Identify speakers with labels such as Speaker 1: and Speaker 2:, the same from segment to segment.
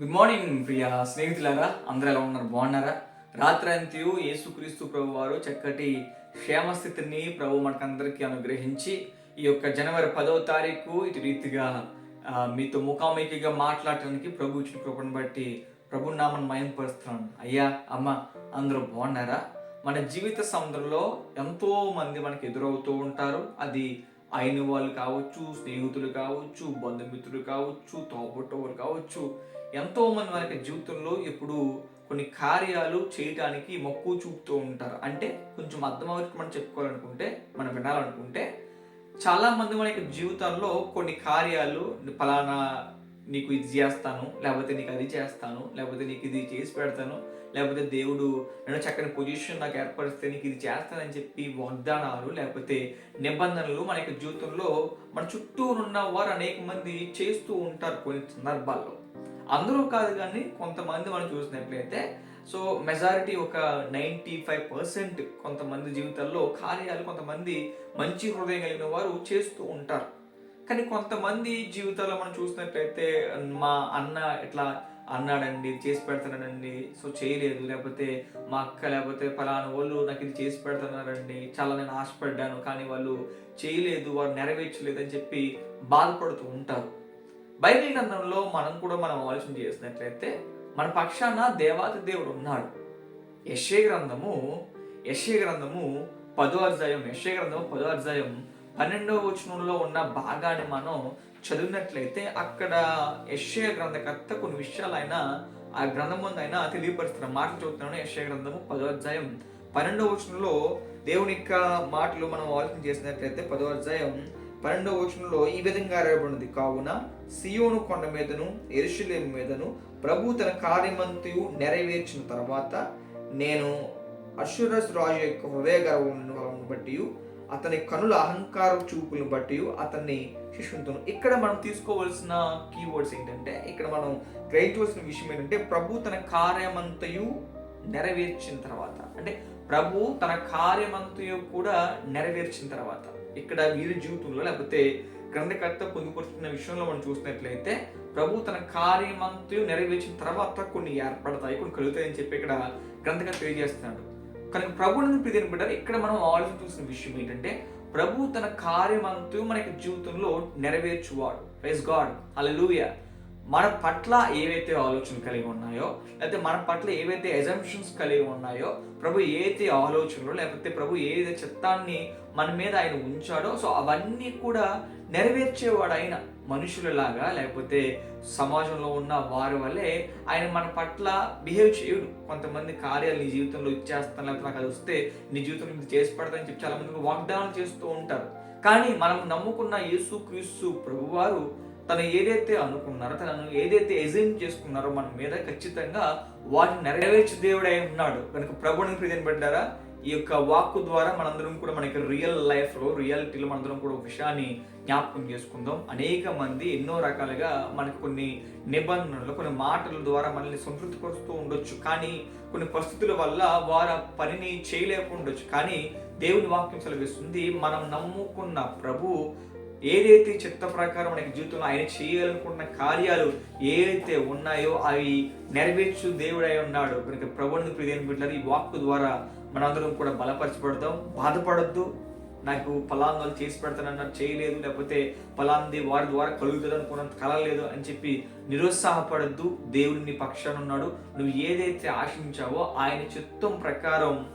Speaker 1: Good morning ప్రియ స్నేహితులారా. అందరూ ఎలా ఉన్నారు? బాగున్నారా? రాత్రంతియు యేసుక్రీస్తు ప్రభు వారు చక్కటి క్షేమస్థితిని ప్రభు మనకందరికీ అనుగ్రహించి ఈ యొక్క జనవరి పదవ తారీఖు ఇటు రీతిగా మీతో ముఖాముఖిగా మాట్లాడటానికి ప్రభు ఇచ్చిన కృపను బట్టి ప్రభు నామను మయంపరుస్తున్నాను. అయ్యా అమ్మ అందరూ బాగున్నారా? మన జీవిత సముద్రంలో ఎంతో మంది మనకి ఎదురవుతూ ఉంటారు. అది అయిన వాళ్ళు కావచ్చు స్నేహితులు కావచ్చు బంధుమిత్రులు కావచ్చు తోబుట్టవారు కావచ్చు. ఎంతోమంది మనకి జీవితంలో ఇప్పుడు కొన్ని కార్యాలు చేయటానికి మక్కువ చూపుతూ ఉంటారు. అంటే కొంచెం అర్థమవుతుంది మనం చెప్పుకోవాలనుకుంటే మనం వినాలనుకుంటే చాలామంది మన మనకి జీవితాల్లో కొన్ని కార్యాలు ఫలానా నీకు ఇది చేస్తాను లేకపోతే నీకు అది చేస్తాను లేకపోతే నీకు ఇది చేసి పెడతాను లేకపోతే దేవుడు నేను చక్కని పొజిషన్ నాకు ఏర్పరిస్తే నీకు ఇది చేస్తానని చెప్పి వాగ్దానాలు లేకపోతే నిబంధనలు మన యొక్క జీవితంలో మన చుట్టూ ఉన్న వారు అనేక మంది చేస్తూ ఉంటారు కొన్ని సందర్భాల్లో. అందరూ కాదు కానీ కొంతమంది మనం చూసినట్లయితే సో మెజారిటీ ఒక నైంటీ ఫైవ్ పర్సెంట్ కొంతమంది జీవితాల్లో కార్యాలు కొంతమంది మంచి హృదయం కలిగిన వారు చేస్తూ ఉంటారు. కానీ కొంతమంది జీవితాల్లో మనం చూసినట్లయితే మా అన్న ఇట్లా అన్నాడండి చేసి పెడతానండి సో చేయలేదు. లేకపోతే మా అక్క లేకపోతే ఫలానా వాళ్ళు నాకు ఇది చేసి పెడుతున్నారండి చాలా నేను ఆశపడ్డాను కానీ వాళ్ళు చేయలేదు వారు నెరవేర్చలేదు అని చెప్పి బాధపడుతూ ఉంటారు. బైబిల్ గ్రంథంలో మనం కూడా మనం ఆలోచన చేసినట్లయితే మన పక్షాన దేవాతి దేవుడు ఉన్నాడు. యశ్య గ్రంథము యశ్య గ్రంథము పదో అధ్యాయం యశ్య గ్రంథము పదో అధ్యాయం పన్నెండవ వచనంలో ఉన్న భాగాన్ని మనం చదివినట్లయితే అక్కడ యశ్య గ్రంథకర్త కొన్ని విషయాలు ఆయన ఆ గ్రంథం ముందు ఆయన తెలియపరుస్తున్న మాటలు చదువుతున్నాను యశ్య గ్రంథము పదో అధ్యాయం పన్నెండవ వచనంలో దేవుని యొక్క మాటలు మనం ఆలోచన చేసినట్లయితే పదో అధ్యాయం పన్నెండవ వచనంలో ఈ విధంగా రాయబడింది కావున సియోను కొండ మీదను ఎరుషులేము మీదను ప్రభు తన కార్యమంతయు నెరవేర్చిన తర్వాత నేను అశ్వరస్ రాజు యొక్క హృదయ గర్వమును బట్టి అతని కనుల అహంకార చూపులను బట్టి అతన్ని శిష్యుంతును ఇక్కడ మనం తీసుకోవాల్సిన కీవర్డ్స్ ఏంటంటే ఇక్కడ మనం గ్రహించవలసిన విషయం ఏంటంటే ప్రభు తన కార్యమంతయు నెరవేర్చిన తర్వాత. అంటే ప్రభు తన కార్యమంతయు కూడా నెరవేర్చిన తర్వాత. ఇక్కడ వీరి జీవితంలో లేకపోతే గ్రంథకర్త పొందుపరుచుకున్న విషయంలో మనం చూసినట్లయితే ప్రభు తన కార్యమంతయు నెరవేర్చిన తర్వాత కొన్ని ఏర్పడతాయి కొన్ని కలుగుతాయని చెప్పి ఇక్కడ గ్రంథకర్త తెలియజేస్తున్నాడు. కనుక ప్రభుని ప్రియని బిడ్డారు ఇక్కడ మనం ఆలోచన చూసిన విషయం ఏంటంటే ప్రభు తన కార్యమంతు మనకి జీవితంలో నెరవేర్చువాడు. ప్రైజ్ గాడ్ హల్లెలూయా మన పట్ల ఏవైతే ఆలోచనలు కలిగి ఉన్నాయో లేకపోతే మన పట్ల ఏవైతే ఎజంప్షన్స్ కలిగి ఉన్నాయో ప్రభు ఏదైతే ఆలోచనలు లేకపోతే ప్రభు ఏదైతే చిత్తాన్ని మన మీద ఆయన ఉంచాడో సో అవన్నీ కూడా నెరవేర్చేవాడు ఆయన మనుషులలాగా లేకపోతే సమాజంలో ఉన్న వారి వల్లే ఆయన మన పట్ల బిహేవ్ చేయడు. కొంతమంది కార్యాలు నీ జీవితంలో ఇచ్చేస్తాను లేకపోతే నాకు అది వస్తే నీ జీవితంలో చేసి పెడతానని చెప్పి చాలా మంది వాగ్దానాలు చేస్తూ ఉంటారు. కానీ మనం నమ్ముకున్న యేసు క్రీస్తు ప్రభువారు తను ఏదైతే అనుకున్నారో తనను ఏదైతే ఎజైన్ చేసుకున్నారో మన మీద ఖచ్చితంగా వాటిని నెరవేర్చే దేవుడై ఉన్నాడు. కనుక ప్రభుని ప్రియపడ్డారా ఈ యొక్క వాక్కు ద్వారా మనందరం కూడా మనకి రియల్ లైఫ్లో రియాలిటీలో మనందరం కూడా ఒక విషయాన్ని జ్ఞాపకం చేసుకుందాం. అనేక మంది ఎన్నో రకాలుగా మనకు కొన్ని నిబంధనలు కొన్ని మాటల ద్వారా మనల్ని సంతృప్తిపరుస్తూ ఉండొచ్చు. కానీ కొన్ని పరిస్థితుల వల్ల వారు ఆ పనిని చేయలేకుండొచ్చు కానీ దేవుని వాక్యం సెలవిస్తుంది మనం నమ్ముకున్న ప్రభు ఏదైతే చిత్త ప్రకారం మనకి జీవితంలో ఆయన చేయాలనుకున్న కార్యాలు ఏదైతే ఉన్నాయో అవి నెరవేర్చు దేవుడై ఉన్నాడు. కనుక ప్రభుని ప్రియని బిడ్డలు ఈ వాక్కు ద్వారా మనందరం కూడా బలపరచబడతాం బాధపడద్దు. నాకు ఫలాందాలు చేసి పెడతానన్నారు చేయలేదు. లేకపోతే ఫలాంది వారి ద్వారా కలుగుతుంది అనుకున్నంత కలలేదు అని చెప్పి నిరుత్సాహపడద్దు. దేవుడిని పక్షాన్ని పక్షాన ఉన్నాడు. నువ్వు ఏదైతే ఆశించావో ఆయన చిత్తం ప్రకారం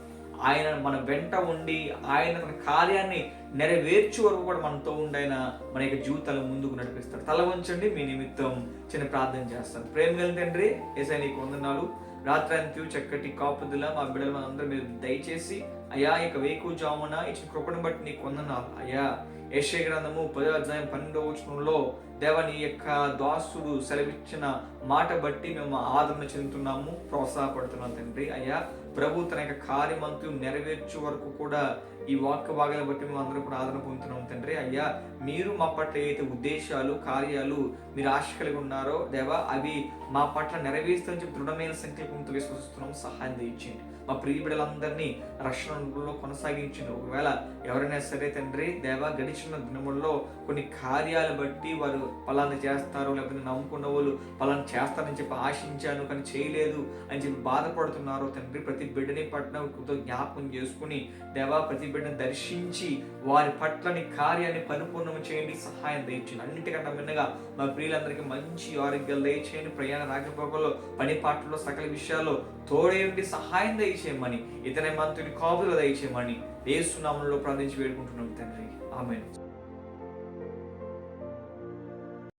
Speaker 1: ఆయన మన వెంట ఉండి ఆయన తన కార్యాన్ని నెరవేర్చే వరకు కూడా మనతో ఉండైన మన యొక్క జీవితాలు ముందుకు నడిపిస్తాడు. తల వంచండి మీ నిమిత్తం చిన్న ప్రార్థన చేస్తాను. ప్రేమ కలిగిన తండ్రి ఏసై నీకు వందనాలు. రాత్రి చక్కటి కాపుదల మా బిడ్డలు మనందరూ మీరు దయచేసి అయ్యా ఇక వేకు జామున ఇచ్చిన కృపను బట్టి నీకు వందనాలు. అయ్యా యశ్య గ్రంథము పదో అధ్యాయం పన్నెండవ వచనంలో దేవ నీ యొక్క దాసుడు సెలవిచ్చిన మాట బట్టి మేము ఆదరణ చెందుతున్నాము ప్రోత్సాహపడుతున్నాం తండ్రి. అయ్యా ప్రభు తన యొక్క కార్యమంతు నెరవేర్చే వరకు కూడా ఈ వాక్య భాగాలు బట్టి మేము అందరం కూడా ఆదరణ పొందుతున్నాం తండ్రి. అయ్యా మీరు మా పట్ల ఏదైతే ఉద్దేశాలు కార్యాలు మీరు ఆశ కలిగి ఉన్నారో దేవా అవి మా పట్ల నెరవేరుస్తామని చెప్పి దృఢమైన సంకల్పంతో విశ్వసిస్తున్నాం. సహాయం దయచేయండి. మా ప్రియ బిడ్డలందరినీ రక్షణలో కొనసాగించింది ఒకవేళ ఎవరైనా సరే తండ్రి దేవా గడిచిన దినముల్లో కొన్ని కార్యాలు బట్టి వారు పలానా చేస్తారు లేకపోతే నమ్ముకున్న వాళ్ళు పలానా చేస్తారని చెప్పి ఆశించాను కానీ చేయలేదు అని చెప్పి బాధపడుతున్నారు తండ్రి ప్రతి బిడ్డని పట్ల జ్ఞాపకం చేసుకుని దేవా ప్రతి బిడ్డని దర్శించి వారి పట్లని కార్యాన్ని పరిపూర్ణం చేయండి సహాయం దయచేయండి. అన్నిటికన్నా మిన్నగా మా ప్రియులందరికీ మంచి ఆరోగ్యాలు దయచేయండి. ప్రయాణ రాకపోకలో పని పాటల్లో సకల విషయాల్లో తోడేంటి సహాయం దయచేయమని ఇతర మంత్రుని కాపులు దయచేయమని ఏసునామంలో ప్రార్థించి వేడుకుంటున్నాం తండ్రి. ఆమె